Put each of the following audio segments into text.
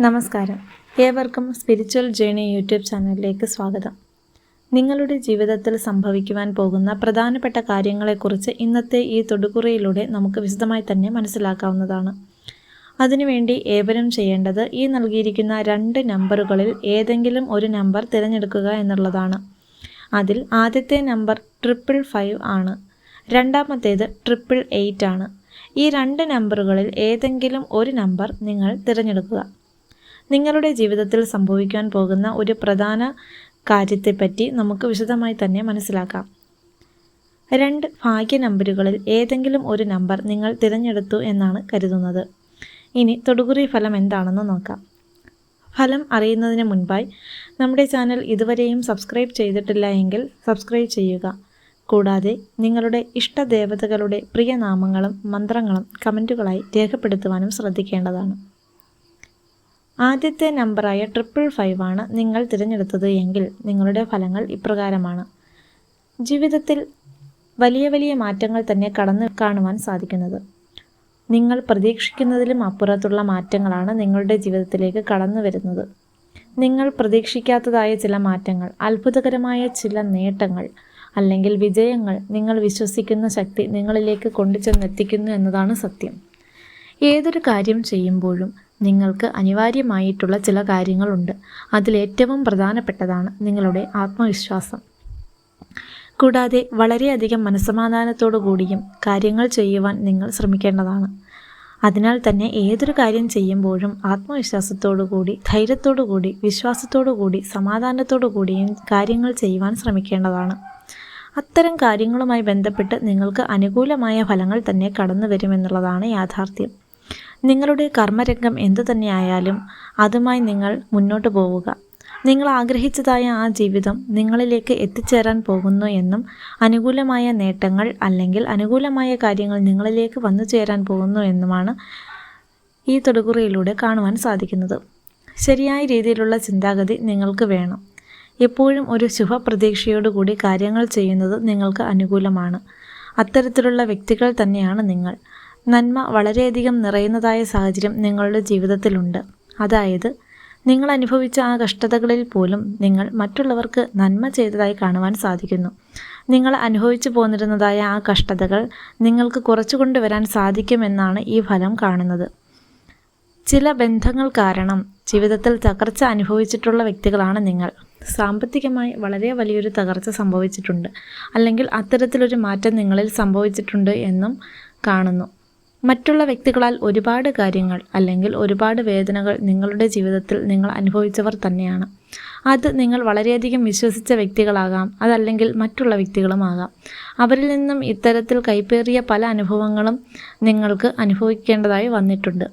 നമസ്കാരം. ഏവർക്കും spiritual journey YouTube ചാനലിലേക്ക് സ്വാഗതം. നിങ്ങളുടെ ജീവിതത്തിൽ സംഭവിക്കുവാൻ പോകുന്ന പ്രധാനപ്പെട്ട കാര്യങ്ങളെക്കുറിച്ച് ഇന്നത്തെ ഈ തൊടുകുറയിലൂടെ നമുക്ക് വിശദമായി തന്നെ മനസ്സിലാക്കാവുന്നതാണ്. അതിനുവേണ്ടി ഏവരും ചെയ്യേണ്ടത് ഈ നൽകിയിരിക്കുന്ന രണ്ട് നമ്പറുകളിൽ ഏതെങ്കിലും ഒരു നമ്പർ തിരഞ്ഞെടുക്കുക എന്നുള്ളതാണ്. അതിൽ ആദ്യത്തെ നമ്പർ ട്രിപ്പിൾ ഫൈവ് ആണ്. രണ്ടാമത്തേത് ട്രിപ്പിൾ എയ്റ്റ് ആണ്. ഈ രണ്ട് നമ്പറുകളിൽ ഏതെങ്കിലും ഒരു നമ്പർ നിങ്ങൾ തിരഞ്ഞെടുക്കുക. നിങ്ങളുടെ ജീവിതത്തിൽ സംഭവിക്കാൻ പോകുന്ന ഒരു പ്രധാന കാര്യത്തെപ്പറ്റി നമുക്ക് വിശദമായി തന്നെ മനസ്സിലാക്കാം. രണ്ട് ഭാഗ്യ നമ്പറുകളിൽ ഏതെങ്കിലും ഒരു നമ്പർ നിങ്ങൾ തിരഞ്ഞെടുത്തു എന്നാണ് കരുതുന്നത്. ഇനി തൊടുകുറി ഫലം എന്താണെന്ന് നോക്കാം. ഫലം അറിയുന്നതിന് മുൻപായി നമ്മുടെ ചാനൽ ഇതുവരെയും സബ്സ്ക്രൈബ് ചെയ്തിട്ടില്ല എങ്കിൽ സബ്സ്ക്രൈബ് ചെയ്യുക. കൂടാതെ നിങ്ങളുടെ ഇഷ്ടദേവതകളുടെ പ്രിയനാമങ്ങളും മന്ത്രങ്ങളും കമന്റുകളായി രേഖപ്പെടുത്തുവാനും ശ്രദ്ധിക്കേണ്ടതാണ്. ആദ്യത്തെ നമ്പറായ ട്രിപ്പിൾ ഫൈവ് ആണ് നിങ്ങൾ തിരഞ്ഞെടുത്തത് എങ്കിൽ നിങ്ങളുടെ ഫലങ്ങൾ ഇപ്രകാരമാണ്. ജീവിതത്തിൽ വലിയ വലിയ മാറ്റങ്ങൾ തന്നെ കടന്നു കാണുവാൻ സാധിക്കുന്നത്. നിങ്ങൾ പ്രതീക്ഷിക്കുന്നതിലും അപ്പുറത്തുള്ള മാറ്റങ്ങളാണ് നിങ്ങളുടെ ജീവിതത്തിലേക്ക് കടന്നു വരുന്നത്. നിങ്ങൾ പ്രതീക്ഷിക്കാത്തതായ ചില മാറ്റങ്ങൾ അത്ഭുതകരമായ ചില നേട്ടങ്ങൾ അല്ലെങ്കിൽ വിജയങ്ങൾ നിങ്ങൾ വിശ്വസിക്കുന്ന ശക്തി നിങ്ങളിലേക്ക് കൊണ്ടുചെന്നെത്തിക്കുന്നു എന്നതാണ് സത്യം. ഏതൊരു കാര്യം ചെയ്യുമ്പോഴും നിങ്ങൾക്ക് അനിവാര്യമായിട്ടുള്ള ചില കാര്യങ്ങളുണ്ട്. അതിലേറ്റവും പ്രധാനപ്പെട്ടതാണ് നിങ്ങളുടെ ആത്മവിശ്വാസം. കൂടാതെ വളരെയധികം മനസ്സമാധാനത്തോടു കൂടിയും കാര്യങ്ങൾ ചെയ്യുവാൻ നിങ്ങൾ ശ്രമിക്കേണ്ടതാണ്. അതിനാൽ തന്നെ ഏതൊരു കാര്യം ചെയ്യുമ്പോഴും ആത്മവിശ്വാസത്തോടു കൂടി ധൈര്യത്തോടു കൂടി വിശ്വാസത്തോടു കൂടി സമാധാനത്തോടു കൂടിയും കാര്യങ്ങൾ ചെയ്യുവാൻ ശ്രമിക്കേണ്ടതാണ്. അത്തരം കാര്യങ്ങളുമായി ബന്ധപ്പെട്ട് നിങ്ങൾക്ക് അനുകൂലമായ ഫലങ്ങൾ തന്നെ കടന്നു വരുമെന്നുള്ളതാണ് യാഥാർത്ഥ്യം. നിങ്ങളുടെ കർമ്മരംഗം എന്തു തന്നെയായാലും അതുമായി നിങ്ങൾ മുന്നോട്ട് പോവുക. നിങ്ങൾ ആഗ്രഹിച്ചതായ ആ ജീവിതം നിങ്ങളിലേക്ക് എത്തിച്ചേരാൻ പോകുന്നു എന്നും അനുകൂലമായ നേട്ടങ്ങൾ അല്ലെങ്കിൽ അനുകൂലമായ കാര്യങ്ങൾ നിങ്ങളിലേക്ക് വന്നു ചേരാൻ പോകുന്നു എന്നുമാണ് ഈ തൊടുകുറിയിലൂടെ കാണുവാൻ സാധിക്കുന്നത്. ശരിയായ രീതിയിലുള്ള ചിന്താഗതി നിങ്ങൾക്ക് വേണം. എപ്പോഴും ഒരു ശുഭപ്രതീക്ഷയോടുകൂടി കാര്യങ്ങൾ ചെയ്യുന്നത് നിങ്ങൾക്ക് അനുകൂലമാണ്. അത്തരത്തിലുള്ള വ്യക്തികൾ തന്നെയാണ് നിങ്ങൾ. നന്മ വളരെയധികം നിറയുന്നതായ സാഹചര്യം നിങ്ങളുടെ ജീവിതത്തിലുണ്ട്. അതായത് നിങ്ങൾ അനുഭവിച്ച ആ കഷ്ടതകളിൽ പോലും നിങ്ങൾ മറ്റുള്ളവർക്ക് നന്മ ചെയ്തതായി കാണുവാൻ സാധിക്കുന്നു. നിങ്ങൾ അനുഭവിച്ചു പോന്നിരുന്നതായ ആ കഷ്ടതകൾ നിങ്ങൾക്ക് കുറച്ചു കൊണ്ടുവരാൻ സാധിക്കുമെന്നാണ് ഈ ഫലം കാണുന്നത്. ചില ബന്ധങ്ങൾ കാരണം ജീവിതത്തിൽ തകർച്ച അനുഭവിച്ചിട്ടുള്ള വ്യക്തികളാണ് നിങ്ങൾ. സാമ്പത്തികമായി വളരെ വലിയൊരു തകർച്ച സംഭവിച്ചിട്ടുണ്ട്. അല്ലെങ്കിൽ അത്തരത്തിലൊരു മാറ്റം നിങ്ങളിൽ സംഭവിച്ചിട്ടുണ്ട് എന്നും കാണുന്നു. മറ്റുള്ള വ്യക്തികളാൽ ഒരുപാട് കാര്യങ്ങൾ അല്ലെങ്കിൽ ഒരുപാട് വേദനകൾ നിങ്ങളുടെ ജീവിതത്തിൽ നിങ്ങൾ അനുഭവിച്ചവർ തന്നെയാണ്. അത് നിങ്ങൾ വളരെയധികം വിശ്വസിച്ച വ്യക്തികളാകാം അതല്ലെങ്കിൽ മറ്റുള്ള വ്യക്തികളുമാകാം അവരിൽ നിന്നും ഇത്തരത്തിൽ കൈപ്പേറിയ പല അനുഭവങ്ങളും നിങ്ങൾക്ക് അനുഭവിക്കേണ്ടതായി വന്നിട്ടുണ്ട്.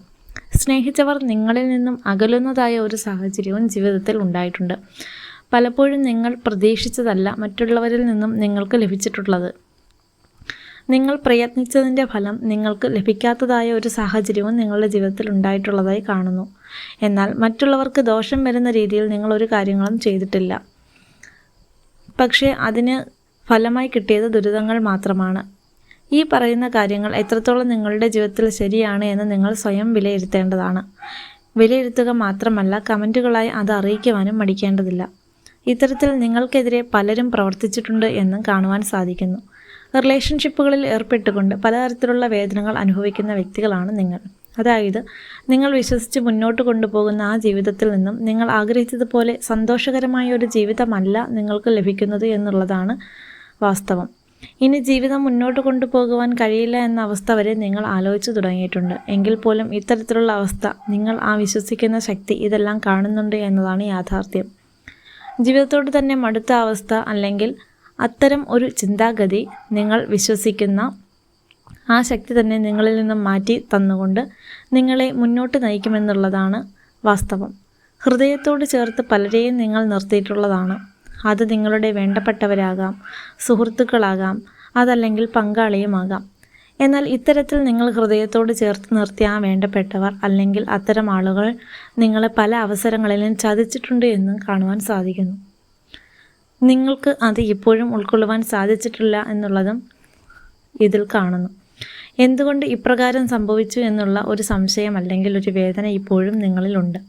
സ്നേഹിച്ചവർ നിങ്ങളിൽ നിന്നും അകലുന്നതായ ഒരു സാഹചര്യവും ജീവിതത്തിൽ ഉണ്ടായിട്ടുണ്ട്. പലപ്പോഴും നിങ്ങൾ പ്രതീക്ഷിച്ചതല്ല മറ്റുള്ളവരിൽ നിന്നും നിങ്ങൾക്ക് ലഭിച്ചിട്ടുള്ളത്. നിങ്ങൾ പ്രയത്നിച്ചതിന്റെ ഫലം നിങ്ങൾക്ക് ലഭിക്കാത്തതായ ഒരു സാഹചര്യവും നിങ്ങളുടെ ജീവിതത്തിൽ ഉണ്ടായിട്ടുള്ളതായി കാണുന്നു. എന്നാൽ മറ്റുള്ളവർക്ക് ദോഷം വരുന്ന രീതിയിൽ നിങ്ങൾ ഒരു കാര്യങ്ങളും ചെയ്തിട്ടില്ല. പക്ഷേ അതിന് ഫലമായി കിട്ടിയത് ദുരിതങ്ങൾ മാത്രമാണ്. ഈ പറയുന്ന കാര്യങ്ങൾ എത്രത്തോളം നിങ്ങളുടെ ജീവിതത്തിൽ ശരിയാണ് എന്ന് നിങ്ങൾ സ്വയം വിലയിരുത്തേണ്ടതാണ്. വിലയിരുത്തുക മാത്രമല്ല കമന്റുകളായി അത് അറിയിക്കുവാനും മടിക്കേണ്ടതില്ല. ഇത്തരത്തിൽ നിങ്ങൾക്കെതിരെ പലരും പ്രവർത്തിച്ചിട്ടുണ്ട് എന്നും കാണുവാൻ സാധിക്കുന്നു. റിലേഷൻഷിപ്പുകളിൽ ഏർപ്പെട്ടുകൊണ്ട് പലതരത്തിലുള്ള വേദനകൾ അനുഭവിക്കുന്ന വ്യക്തികളാണ് നിങ്ങൾ. അതായത് നിങ്ങൾ വിശ്വസിച്ച് മുന്നോട്ട് കൊണ്ടുപോകുന്ന ആ ജീവിതത്തിൽ നിന്നും നിങ്ങൾ ആഗ്രഹിച്ചതുപോലെ സന്തോഷകരമായ ഒരു ജീവിതമല്ല നിങ്ങൾക്ക് ലഭിക്കുന്നത് എന്നുള്ളതാണ് വാസ്തവം. ഇനി ജീവിതം മുന്നോട്ട് കൊണ്ടുപോകുവാൻ കഴിയില്ല എന്ന അവസ്ഥ വരെ നിങ്ങൾ ആലോചിച്ചു തുടങ്ങിയിട്ടുണ്ട്. എങ്കിൽ പോലും ഇത്തരത്തിലുള്ള അവസ്ഥ നിങ്ങൾ ആ വിശ്വസിക്കുന്ന ശക്തി ഇതെല്ലാം കാണുന്നുണ്ട് എന്നതാണ് യാഥാർത്ഥ്യം. ജീവിതത്തോട് തന്നെ മടുത്ത അവസ്ഥ അല്ലെങ്കിൽ അത്തരം ഒരു ചിന്താഗതി നിങ്ങൾ വിശ്വസിക്കുന്ന ആ ശക്തി തന്നെ നിങ്ങളിൽ നിന്നും മാറ്റി തന്നുകൊണ്ട് നിങ്ങളെ മുന്നോട്ട് നയിക്കുമെന്നുള്ളതാണ് വാസ്തവം. ഹൃദയത്തോട് ചേർത്ത് പലരെയും നിങ്ങൾ നിർത്തിയിട്ടുള്ളതാണ്. അത് നിങ്ങളുടെ വേണ്ടപ്പെട്ടവരാകാം സുഹൃത്തുക്കളാകാം അതല്ലെങ്കിൽ പങ്കാളിയുമാകാം. എന്നാൽ ഇത്തരത്തിൽ നിങ്ങൾ ഹൃദയത്തോട് ചേർത്ത് നിർത്തിയ ആ വേണ്ടപ്പെട്ടവർ അല്ലെങ്കിൽ അത്തരം ആളുകൾ നിങ്ങളെ പല അവസരങ്ങളിലും ചതിച്ചിട്ടുണ്ട് എന്നും കാണുവാൻ സാധിക്കുന്നു. നിങ്ങൾക്ക് അത് ഇപ്പോഴും ഉൾക്കൊള്ളുവാൻ സാധിച്ചിട്ടില്ല എന്നുള്ളതും ഇതിൽ കാണുന്നു. എന്തുകൊണ്ട് ഇപ്രകാരം സംഭവിച്ചു എന്നുള്ള ഒരു സംശയം അല്ലെങ്കിൽ ഒരു വേദന ഇപ്പോഴും നിങ്ങളിലുണ്ട്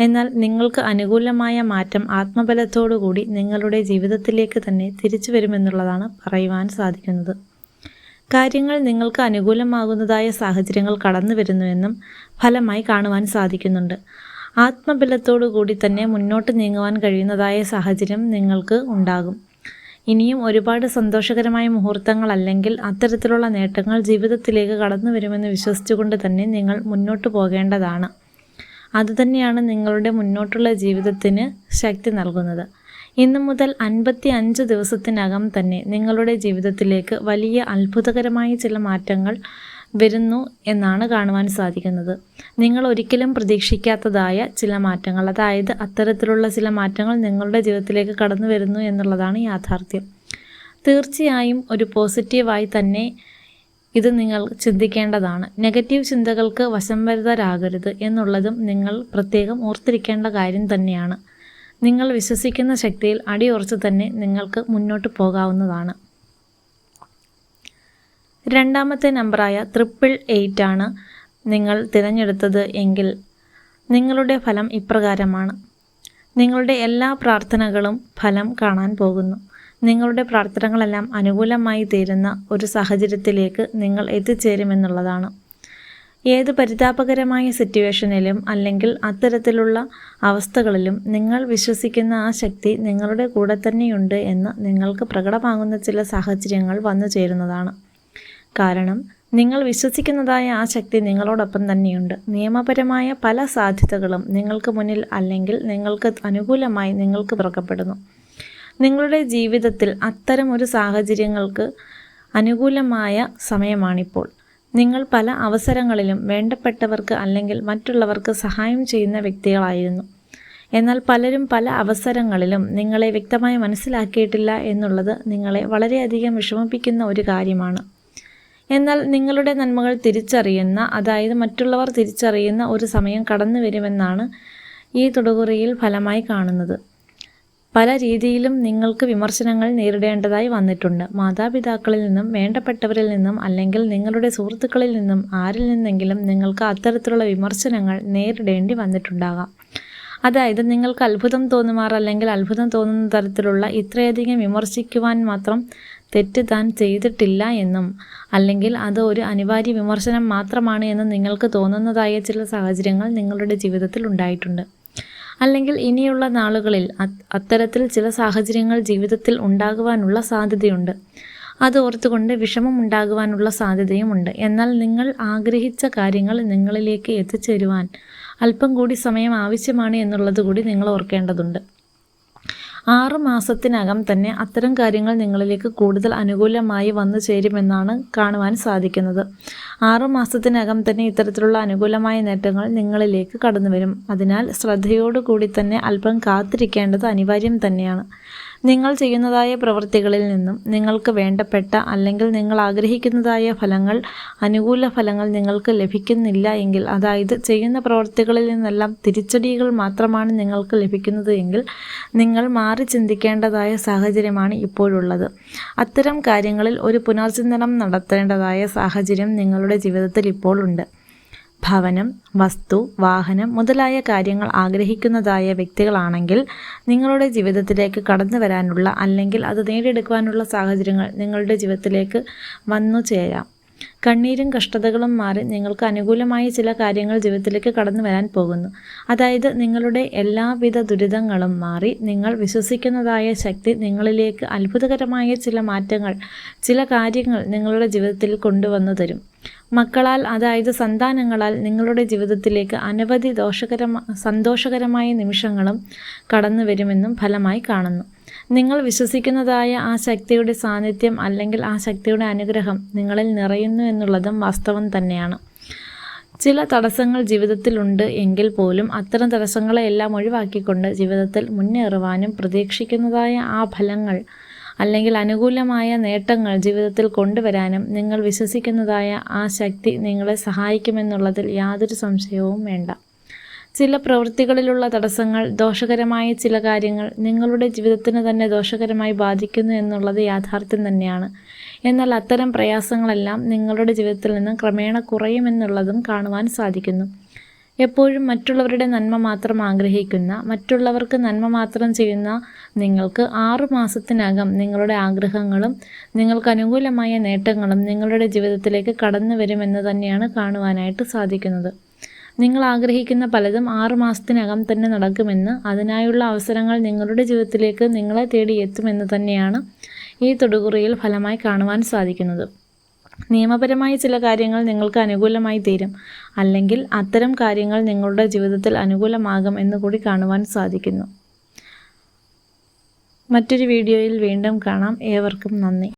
എന്നാൽ നിങ്ങൾക്ക് അനുകൂലമായ മാറ്റം ആത്മബലത്തോടുകൂടി നിങ്ങളുടെ ജീവിതത്തിലേക്ക് തന്നെ തിരിച്ചു വരുമെന്നുള്ളതാണ് പറയുവാൻ സാധിക്കുന്നത്. കാര്യങ്ങൾ നിങ്ങൾക്ക് അനുകൂലമാകുന്നതായ സാഹചര്യങ്ങൾ കടന്നു വരുന്നുവെന്നും ഫലമായി കാണുവാൻ സാധിക്കുന്നുണ്ട്. ആത്മബലത്തോടു കൂടി തന്നെ മുന്നോട്ട് നീങ്ങുവാൻ കഴിയുന്നതായ സാഹചര്യം നിങ്ങൾക്ക് ഉണ്ടാകും. ഇനിയും ഒരുപാട് സന്തോഷകരമായ മുഹൂർത്തങ്ങൾ അല്ലെങ്കിൽ അത്തരത്തിലുള്ള നേട്ടങ്ങൾ ജീവിതത്തിലേക്ക് കടന്നു വരുമെന്ന് വിശ്വസിച്ചുകൊണ്ട് തന്നെ നിങ്ങൾ മുന്നോട്ട് പോകേണ്ടതാണ്. അതുതന്നെയാണ് നിങ്ങളുടെ മുന്നോട്ടുള്ള ജീവിതത്തിന് ശക്തി നൽകുന്നത്. ഇന്നു മുതൽ അൻപത്തി അഞ്ച് ദിവസത്തിനകം തന്നെ നിങ്ങളുടെ ജീവിതത്തിലേക്ക് വലിയ അത്ഭുതകരമായ ചില മാറ്റങ്ങൾ വരുന്നു എന്നാണ് കാണുവാൻ സാധിക്കുന്നത്. നിങ്ങൾ ഒരിക്കലും പ്രതീക്ഷിക്കാത്തതായ ചില മാറ്റങ്ങൾ അതായത് അത്തരത്തിലുള്ള ചില മാറ്റങ്ങൾ നിങ്ങളുടെ ജീവിതത്തിലേക്ക് കടന്നു വരുന്നു എന്നുള്ളതാണ് യാഥാർത്ഥ്യം. തീർച്ചയായും ഒരു പോസിറ്റീവായി തന്നെ ഇത് നിങ്ങൾ ചിന്തിക്കേണ്ടതാണ്. നെഗറ്റീവ് ചിന്തകൾക്ക് വശം വരുതരാകരുത് എന്നുള്ളതും നിങ്ങൾ പ്രത്യേകം ഓർത്തിരിക്കേണ്ട കാര്യം തന്നെയാണ്. നിങ്ങൾ വിശ്വസിക്കുന്ന ശക്തിയിൽ അടിയുറച്ച് തന്നെ നിങ്ങൾക്ക് മുന്നോട്ട് പോകാവുന്നതാണ്. രണ്ടാമത്തെ നമ്പറായ ട്രിപ്പിൾ എയ്റ്റ് ആണ് നിങ്ങൾ തിരഞ്ഞെടുത്തത് എങ്കിൽ നിങ്ങളുടെ ഫലം ഇപ്രകാരമാണ്. നിങ്ങളുടെ എല്ലാ പ്രാർത്ഥനകളും ഫലം കാണാൻ പോകുന്നു. നിങ്ങളുടെ പ്രാർത്ഥനകളെല്ലാം അനുകൂലമായി തീരുന്ന ഒരു സാഹചര്യത്തിലേക്ക് നിങ്ങൾ എത്തിച്ചേരുമെന്നുള്ളതാണ്. ഏത് പരിതാപകരമായ സിറ്റുവേഷനിലും അല്ലെങ്കിൽ അത്തരത്തിലുള്ള അവസ്ഥകളിലും നിങ്ങൾ വിശ്വസിക്കുന്ന ആ ശക്തി നിങ്ങളുടെ കൂടെ തന്നെയുണ്ട് എന്ന് നിങ്ങൾക്ക് പ്രകടമാകുന്ന ചില സാഹചര്യങ്ങൾ വന്നു ചേരുന്നതാണ് കാരണം നിങ്ങൾ വിശ്വസിക്കുന്നതായ ആ ശക്തി നിങ്ങളോടൊപ്പം തന്നെയുണ്ട്. നിയമപരമായ പല സാധ്യതകളും നിങ്ങൾക്ക് മുന്നിൽ അല്ലെങ്കിൽ നിങ്ങൾക്ക് അനുകൂലമായി നിങ്ങൾക്ക് പുറക്കപ്പെടുന്നു. നിങ്ങളുടെ ജീവിതത്തിൽ അത്തരം ഒരു സാഹചര്യങ്ങൾക്ക് അനുകൂലമായ സമയമാണിപ്പോൾ. നിങ്ങൾ പല അവസരങ്ങളിലും വേണ്ടപ്പെട്ടവർക്ക് അല്ലെങ്കിൽ മറ്റുള്ളവർക്ക് സഹായം ചെയ്യുന്ന വ്യക്തികളായിരുന്നു. എന്നാൽ പലരും പല അവസരങ്ങളിലും നിങ്ങളെ വ്യക്തമായി മനസ്സിലാക്കിയിട്ടില്ല എന്നുള്ളത് നിങ്ങളെ വളരെയധികം വിഷമിപ്പിക്കുന്ന ഒരു കാര്യമാണ്. എന്നാൽ നിങ്ങളുടെ നന്മകൾ തിരിച്ചറിയുന്ന അതായത് മറ്റുള്ളവർ തിരിച്ചറിയുന്ന ഒരു സമയം കടന്നു വരുമെന്നാണ് ഈ തൊടുകുറിയിൽ ഫലമായി കാണുന്നത്. പല രീതിയിലും നിങ്ങൾക്ക് വിമർശനങ്ങൾ നേരിടേണ്ടതായി വന്നിട്ടുണ്ട്. മാതാപിതാക്കളിൽ നിന്നും വേണ്ടപ്പെട്ടവരിൽ നിന്നും അല്ലെങ്കിൽ നിങ്ങളുടെ സുഹൃത്തുക്കളിൽ നിന്നും ആരിൽ നിന്നെങ്കിലും നിങ്ങൾക്ക് അത്തരത്തിലുള്ള വിമർശനങ്ങൾ നേരിടേണ്ടി വന്നിട്ടുണ്ടാകാം. അതായത് നിങ്ങൾക്ക് അത്ഭുതം തോന്നുമാർ അല്ലെങ്കിൽ അത്ഭുതം തോന്നുന്ന തരത്തിലുള്ള ഇത്രയധികം വിമർശിക്കുവാൻ മാത്രം തെറ്റ് താൻ ചെയ്തിട്ടില്ല എന്നും അല്ലെങ്കിൽ അത് ഒരു അനിവാര്യ വിമർശനം മാത്രമാണ് എന്ന് നിങ്ങൾക്ക് തോന്നുന്നതായ ചില സാഹചര്യങ്ങൾ നിങ്ങളുടെ ജീവിതത്തിൽ ഉണ്ടായിട്ടുണ്ട്. അല്ലെങ്കിൽ ഇനിയുള്ള നാളുകളിൽ അത്തരത്തിൽ ചില സാഹചര്യങ്ങൾ ജീവിതത്തിൽ ഉണ്ടാകുവാനുള്ള സാധ്യതയുണ്ട്. അത് ഓർത്തുകൊണ്ട് വിഷമം ഉണ്ടാകുവാനുള്ള സാധ്യതയുമുണ്ട്. എന്നാൽ നിങ്ങൾ ആഗ്രഹിച്ച കാര്യങ്ങൾ നിങ്ങളിലേക്ക് എത്തിച്ചേരുവാൻ അല്പം കൂടി സമയം ആവശ്യമാണ് എന്നുള്ളത് കൂടി നിങ്ങൾ ഓർക്കേണ്ടതുണ്ട്. ആറ് മാസത്തിനകം തന്നെ അത്തരം കാര്യങ്ങൾ നിങ്ങളിലേക്ക് കൂടുതൽ അനുകൂലമായി വന്നു ചേരുമെന്നാണ് കാണുവാൻ സാധിക്കുന്നത്. ആറ് മാസത്തിനകം തന്നെ ഇത്തരത്തിലുള്ള അനുകൂലമായ നേട്ടങ്ങൾ നിങ്ങളിലേക്ക് കടന്നു വരും അതിനാൽ ശ്രദ്ധയോടുകൂടി തന്നെ അല്പം കാത്തിരിക്കേണ്ടത് അനിവാര്യം തന്നെയാണ്. നിങ്ങൾ ചെയ്യുന്നതായ പ്രവൃത്തികളിൽ നിന്നും നിങ്ങൾക്ക് വേണ്ടപ്പെട്ട അല്ലെങ്കിൽ നിങ്ങൾ ആഗ്രഹിക്കുന്നതായ ഫലങ്ങൾ അനുകൂല ഫലങ്ങൾ നിങ്ങൾക്ക് ലഭിക്കുന്നില്ല എങ്കിൽ അതായത് ചെയ്യുന്ന പ്രവൃത്തികളിൽ നിന്നെല്ലാം തിരിച്ചടികൾ മാത്രമാണ് നിങ്ങൾക്ക് ലഭിക്കുന്നത് എങ്കിൽ നിങ്ങൾ മാറി ചിന്തിക്കേണ്ടതായ സാഹചര്യമാണ് ഇപ്പോഴുള്ളത്. അത്തരം കാര്യങ്ങളിൽ ഒരു പുനർചിന്തനം നടത്തേണ്ടതായ സാഹചര്യം നിങ്ങളുടെ ജീവിതത്തിൽ ഇപ്പോൾ ഉണ്ട്. ഭവനം വസ്തു വാഹനം മുതലായ കാര്യങ്ങൾ ആഗ്രഹിക്കുന്നതായ വ്യക്തികളാണെങ്കിൽ നിങ്ങളുടെ ജീവിതത്തിലേക്ക് കടന്നു വരാനുള്ള അല്ലെങ്കിൽ അത് നേടിയെടുക്കുവാനുള്ള സാഹചര്യങ്ങൾ നിങ്ങളുടെ ജീവിതത്തിലേക്ക് വന്നു ചേരാം. കണ്ണീരും കഷ്ടതകളും മാറി നിങ്ങൾക്ക് അനുകൂലമായ ചില കാര്യങ്ങൾ ജീവിതത്തിലേക്ക് കടന്നു വരാൻ പോകുന്നു. അതായത് നിങ്ങളുടെ എല്ലാവിധ ദുരിതങ്ങളും മാറി നിങ്ങൾ വിശ്വസിക്കുന്നതായ ശക്തി നിങ്ങളിലേക്ക് അത്ഭുതകരമായ ചില മാറ്റങ്ങൾ ചില കാര്യങ്ങൾ നിങ്ങളുടെ ജീവിതത്തിൽ കൊണ്ടുവന്നു തരും. മക്കളാൽ അതായത് സന്താനങ്ങളാൽ നിങ്ങളുടെ ജീവിതത്തിലേക്ക് അനവധി ദോഷകരമ സന്തോഷകരമായ നിമിഷങ്ങളും കടന്നു വരുമെന്നും ഫലമായി കാണുന്നു. നിങ്ങൾ വിശ്വസിക്കുന്നതായ ആ ശക്തിയുടെ സാന്നിധ്യം അല്ലെങ്കിൽ ആ ശക്തിയുടെ അനുഗ്രഹം നിങ്ങളിൽ നിറയുന്നു എന്നുള്ളതും വാസ്തവം തന്നെയാണ്. ചില തടസ്സങ്ങൾ ജീവിതത്തിലുണ്ട് എങ്കിൽ പോലും അത്തരം തടസ്സങ്ങളെല്ലാം ഒഴിവാക്കിക്കൊണ്ട് ജീവിതത്തിൽ മുന്നേറുവാനും പ്രതീക്ഷിക്കുന്നതായ ആ ഫലങ്ങൾ അല്ലെങ്കിൽ അനുകൂലമായ നേട്ടങ്ങൾ ജീവിതത്തിൽ കൊണ്ടുവരാനും നിങ്ങൾ വിശ്വസിക്കുന്നതായ ആ ശക്തി നിങ്ങളെ സഹായിക്കുമെന്നുള്ളതിൽ യാതൊരു സംശയവും വേണ്ട. ചില പ്രവൃത്തികളിലുള്ള തടസ്സങ്ങൾ ദോഷകരമായ ചില കാര്യങ്ങൾ നിങ്ങളുടെ ജീവിതത്തിന് തന്നെ ദോഷകരമായി ബാധിക്കുന്നു എന്നുള്ളത് യാഥാർത്ഥ്യം തന്നെയാണ്. എന്നാൽ അത്തരം പ്രയാസങ്ങളെല്ലാം നിങ്ങളുടെ ജീവിതത്തിൽ നിന്ന് ക്രമേണ കുറയുമെന്നുള്ളതും കാണുവാൻ സാധിക്കുന്നു. എപ്പോഴും മറ്റുള്ളവരുടെ നന്മ മാത്രം ആഗ്രഹിക്കുന്ന മറ്റുള്ളവർക്ക് നന്മ മാത്രം ചെയ്യുന്ന നിങ്ങൾക്ക് ആറു മാസത്തിനകം നിങ്ങളുടെ ആഗ്രഹങ്ങളും നിങ്ങൾക്ക് അനുകൂലമായ നേട്ടങ്ങളും നിങ്ങളുടെ ജീവിതത്തിലേക്ക് കടന്നു വരുമെന്ന് തന്നെയാണ് കാണുവാനായിട്ട് സാധിക്കുന്നത്. നിങ്ങൾ ആഗ്രഹിക്കുന്ന പലതും ആറു മാസത്തിനകം തന്നെ നടക്കുമെന്ന് അതിനായുള്ള അവസരങ്ങൾ നിങ്ങളുടെ ജീവിതത്തിലേക്ക് നിങ്ങളെ തേടി എത്തുമെന്ന് തന്നെയാണ് ഈ തൊടുകുറിയിൽ ഫലമായി കാണുവാൻ സാധിക്കുന്നത്. നിയമപരമായ ചില കാര്യങ്ങൾ നിങ്ങൾക്ക് അനുകൂലമായി തീരും. അല്ലെങ്കിൽ അത്തരം കാര്യങ്ങൾ നിങ്ങളുടെ ജീവിതത്തിൽ അനുകൂലമാകും എന്ന് കൂടി കാണുവാൻ സാധിക്കുന്നു. മറ്റൊരു വീഡിയോയിൽ വീണ്ടും കാണാം. ഏവർക്കും നന്ദി.